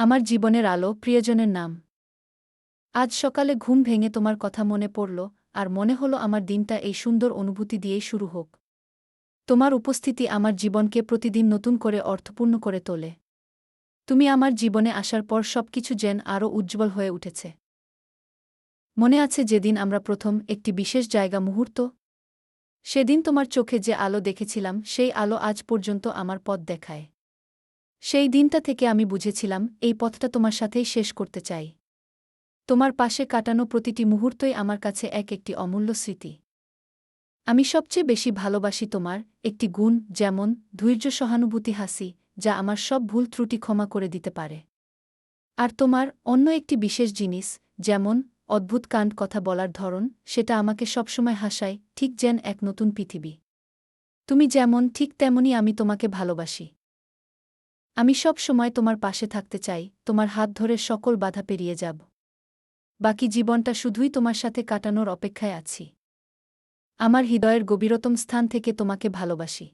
আমার জীবনের আলো, প্রিয়জনের নাম। আজ সকালে ঘুম ভেঙে তোমার কথা মনে পড়ল, আর মনে হলো আমার দিনটা এই সুন্দর অনুভূতি দিয়েই শুরু হোক। তোমার উপস্থিতি আমার জীবনকে প্রতিদিন নতুন করে অর্থপূর্ণ করে তোলে। তুমি আমার জীবনে আসার পর সবকিছু যেন আরও উজ্জ্বল হয়ে উঠেছে। মনে আছে যেদিন আমরা প্রথম একটি বিশেষ জায়গা মুহূর্ত? সেদিন তোমার চোখে যে আলো দেখেছিলাম, সেই আলো আজ পর্যন্ত আমার পথ দেখায়। সেই দিনটা থেকে আমি বুঝেছিলাম, এই পথটা তোমার সাথেই শেষ করতে চাই। তোমার পাশে কাটানো প্রতিটি মুহূর্তই আমার কাছে এক একটি অমূল্য স্মৃতি। আমি সবচেয়ে বেশি ভালোবাসি তোমার একটি গুণ যেমন ধৈর্য সহানুভূতি হাসি, যা আমার সব ভুল ত্রুটি ক্ষমা করে দিতে পারে। আর তোমার অন্য একটি বিশেষ জিনিস, যেমন অদ্ভুত কাণ্ড কথা বলার ধরন, সেটা আমাকে সবসময় হাসায়, ঠিক যেন এক নতুন পৃথিবী। তুমি যেমন, ঠিক তেমনই আমি তোমাকে ভালোবাসি। আমি সব সময় তোমার পাশে থাকতে চাই, তোমার হাত ধরে সকল বাধা পেরিয়ে যাব। বাকি জীবনটা শুধুই তোমার সাথে কাটানোর অপেক্ষায় আছি। আমার হৃদয়ের গভীরতম স্থান থেকে তোমাকে ভালোবাসি।